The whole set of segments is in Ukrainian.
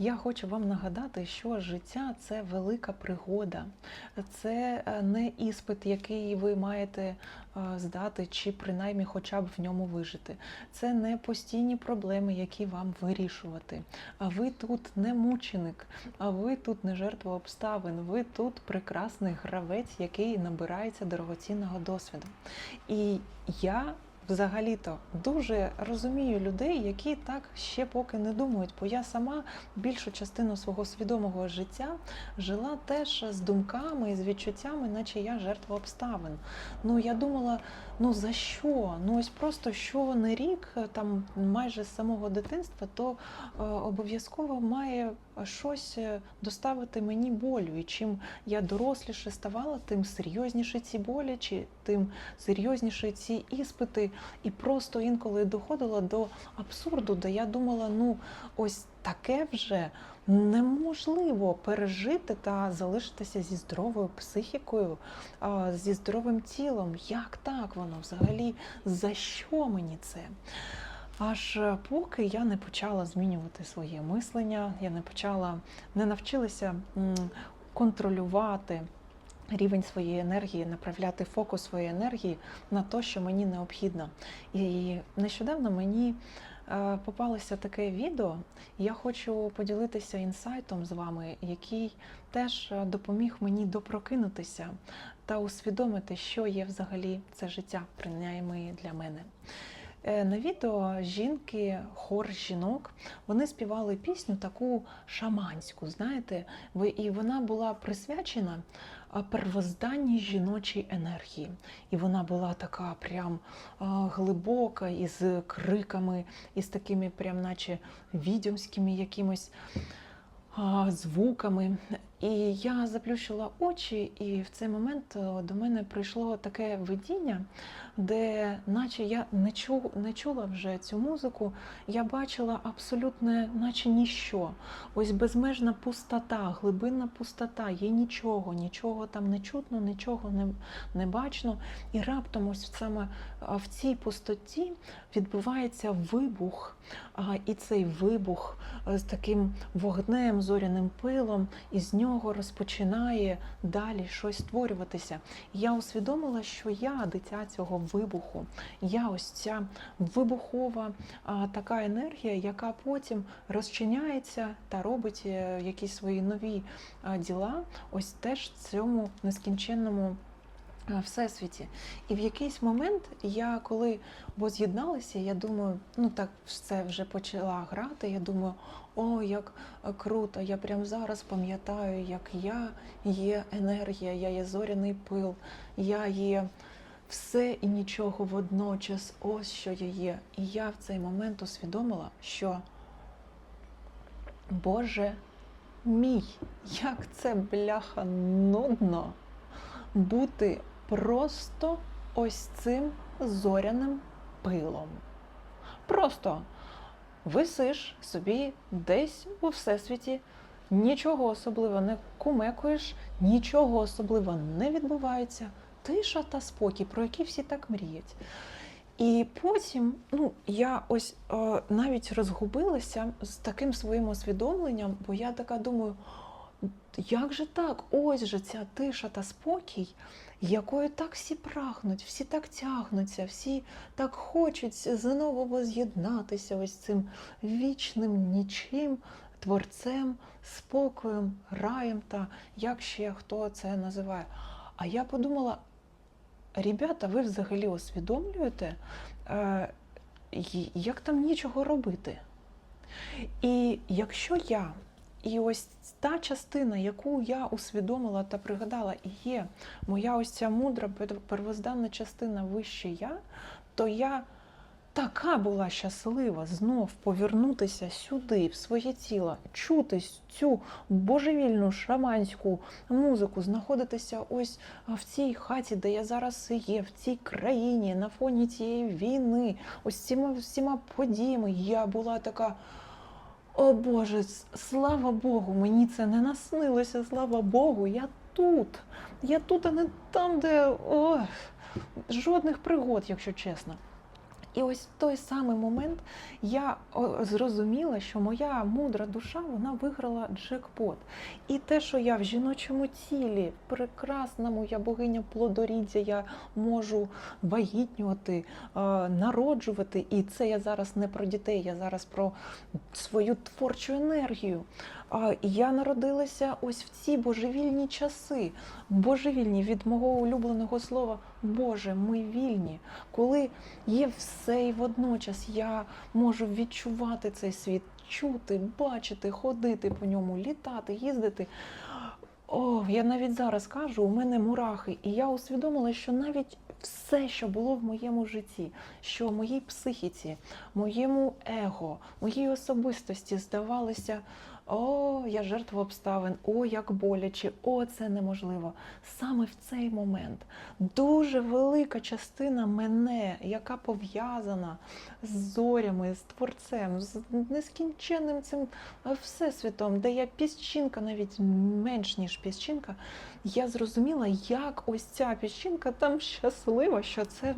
Я хочу вам нагадати, що життя це велика пригода, це е, не іспит, який ви маєте е, здати, чи принаймні хоча б в ньому вижити. Це не постійні проблеми, які вам вирішувати. А ви тут не мученик, а ви тут не жертва обставин. Ви тут прекрасний гравець, який набирається дорогоцінного досвіду. І я взагалі-то дуже розумію людей, які так ще поки не думають, бо я сама більшу частину свого свідомого життя жила теж з думками і з відчуттями, наче я жертва обставин. Ну я думала, ну за що? Ну ось просто що не рік, там майже з самого дитинства, то е, обов'язково має щось е, доставити мені болю. І чим я доросліше ставала, тим серйозніші ці болі, чи тим серйозніші ці іспити. І просто інколи доходила до абсурду, де я думала, ну ось таке вже неможливо пережити та залишитися зі здоровою психікою, зі здоровим тілом. Як так воно взагалі? За що мені це? Аж поки я не почала змінювати своє мислення, я не почала, не навчилася контролювати рівень своєї енергії, направляти фокус своєї енергії на те, що мені необхідно. І нещодавно мені е, попалося таке відео. Я хочу поділитися інсайтом з вами, який теж е, допоміг мені допрокинутися та усвідомити, що є взагалі це життя, принаймні для мене. Е, На відео жінки, хор жінок, вони співали пісню таку шаманську, знаєте, і вона була присвячена первозданній жіночій енергії. І вона була така прям глибока, із криками, із такими, прям наче відьомськими якимось звуками. І я заплющила очі, і в цей момент е, до мене прийшло таке видіння, де, наче я не, чу, не чула вже цю музику, я бачила абсолютно, наче ніщо. Ось безмежна пустота, глибинна пустота, є нічого, нічого там не чутно, нічого не, не бачно. І раптом ось саме в цій пустоті відбувається вибух, і цей вибух е, з таким вогнем, зоряним пилом, і з нього розпочинає далі щось створюватися. І Я усвідомила, що я дитя цього вибуху. Я ось ця вибухова а, така енергія, яка потім розчиняється та робить е, якісь свої нові а, діла, ось теж цьому нескінченному. Е, Всесвіті. І в якийсь момент я коли воз'єдналася, я думаю, ну так все вже почала грати. Я думаю, о, як круто! Я прямо зараз пам'ятаю, як я є енергія, я є зоряний пил, я є все і нічого водночас. Ось що я є. І я в цей момент усвідомила, що Боже мій, як це бляха нудно бути просто ось цим зоряним пилом. Просто висиш собі десь у всесвіті, нічого особливо не кумекуєш, нічого особливо не відбувається. Тиша та спокій, про які всі так мріють. І потім ну, я ось е, навіть розгубилася з таким своїм усвідомленням, бо я така думаю, як же так? Ось же ця тиша та спокій, якою так всі прагнуть, всі так тягнуться, всі так хочуть знову воз'єднатися ось цим вічним нічим, творцем, спокоєм, раєм та як ще хто це називає. А я подумала, ребята, ви взагалі усвідомлюєте, е, як там нічого робити? І якщо я, і ось та частина, яку я усвідомила та пригадала, і є моя ось ця мудра пер- первозданна частина вище я, то я така була щаслива знов повернутися сюди, в своє тіло, чути цю божевільну шаманську музику, знаходитися ось в цій хаті, де я зараз є, в цій країні, на фоні цієї війни, ось цими всіма подіями. Я була така. О Боже, слава Богу, мені це не наснилося, слава Богу, я тут. Я тут, а не там, де ох, жодних пригод, якщо чесно. І ось в той самий момент я зрозуміла, що моя мудра душа вона виграла джекпот. І те, що я в жіночому тілі, прекрасному, я богиня плодоріддя, я можу вагітнювати, е, народжувати. І це я зараз не про дітей, я зараз про свою творчу енергію. Я народилася ось в ці божевільні часи, божевільні від мого улюбленого слова Боже, ми вільні, коли є все і водночас я можу відчувати цей світ, чути, бачити, ходити по ньому, літати, їздити. О, я навіть зараз кажу, у мене мурахи, і я усвідомила, що навіть все, що було в моєму житті, що в моїй психіці, моєму его, моїй особистості здавалося, о, я жертва обставин, о, як боляче, о, це неможливо. Саме в цей момент дуже велика частина мене, яка пов'язана з зорями, з творцем, з нескінченним цим е, всесвітом, де я піщинка, навіть менш ніж піщинка, я зрозуміла, як ось ця піщинка там щаслива, що це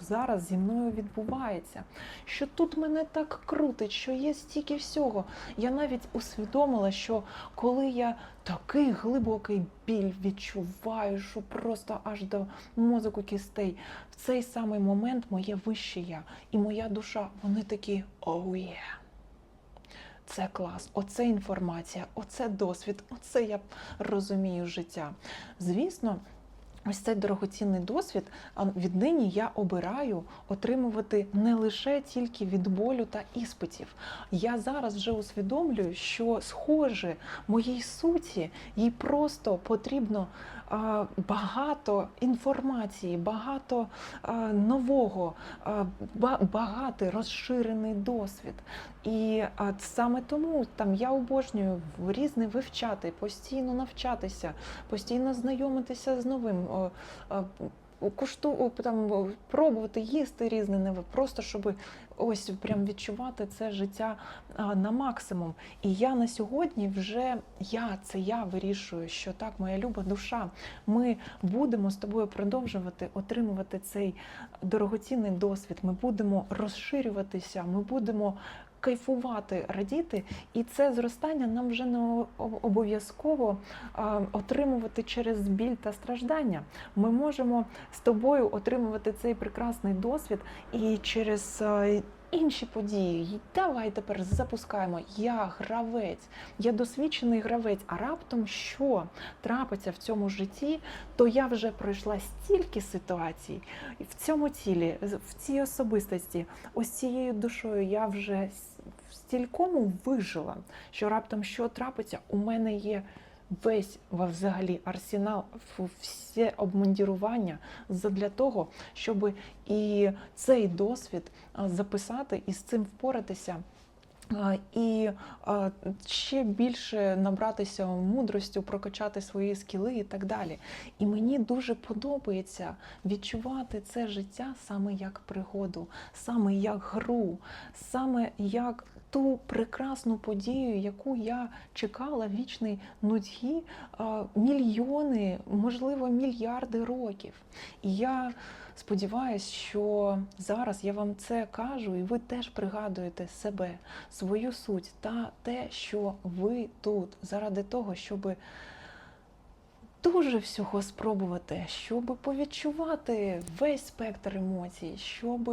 зараз зі мною відбувається. Що тут мене так крутить, що є стільки всього. Я навіть усвідомила, що коли я такий глибокий біль відчуваю, що просто аж до мозку кістей, в цей самий момент моє вище я і моя душа, вони такі оу є. Це клас, оце інформація, оце досвід, оце я розумію життя. Звісно, ось цей дорогоцінний досвід, віднині я обираю отримувати не лише тільки від болю та іспитів. Я зараз вже усвідомлюю, що схоже моїй суті, їй просто потрібно багато інформації, багато нового, багатий розширений досвід. І саме тому там я обожнюю різне вивчати, постійно навчатися, постійно знайомитися з новим. Кушту там пробувати їсти різне нове, просто щоб ось прям відчувати це життя на максимум. І я на сьогодні вже я це я вирішую, що так, моя люба душа. Ми будемо з тобою продовжувати отримувати цей дорогоцінний досвід. Ми будемо розширюватися, ми будемо кайфувати, радіти, і це зростання нам вже не обов'язково отримувати через біль та страждання. Ми можемо з тобою отримувати цей прекрасний досвід і через інші події. Давай тепер запускаємо. Я гравець, я досвідчений гравець. А раптом що трапиться в цьому житті, то я вже пройшла стільки ситуацій в цьому тілі, в цій особистості, ось цією душою я вже стількому вижила, що раптом що трапиться, у мене є. Весь взагалі арсенал, все обмундірування для того, щоб і цей досвід записати і з цим впоратися. І ще більше набратися мудростю, прокачати свої скіли і так далі. І мені дуже подобається відчувати це життя саме як пригоду, саме як гру, саме як ту прекрасну подію, яку я чекала в вічній нудьгі мільйони, можливо, мільярди років. І я сподіваюся, що зараз я вам це кажу, і ви теж пригадуєте себе, свою суть та те, що ви тут заради того, щоб дуже всього спробувати, щоб повідчувати весь спектр емоцій, щоб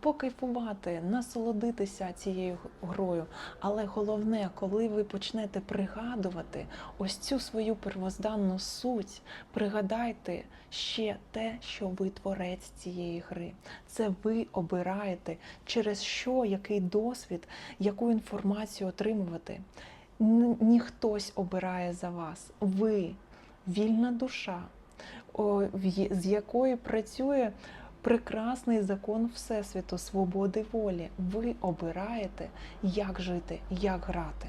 покайфувати, насолодитися цією грою. Але головне, коли ви почнете пригадувати ось цю свою первозданну суть, пригадайте ще те, що ви творець цієї гри. Це ви обираєте, через що, який досвід, яку інформацію отримувати. Ніхтось обирає за вас. Ви вільна душа, з якою працює прекрасний закон Всесвіту, свободи волі. Ви обираєте, як жити, як грати.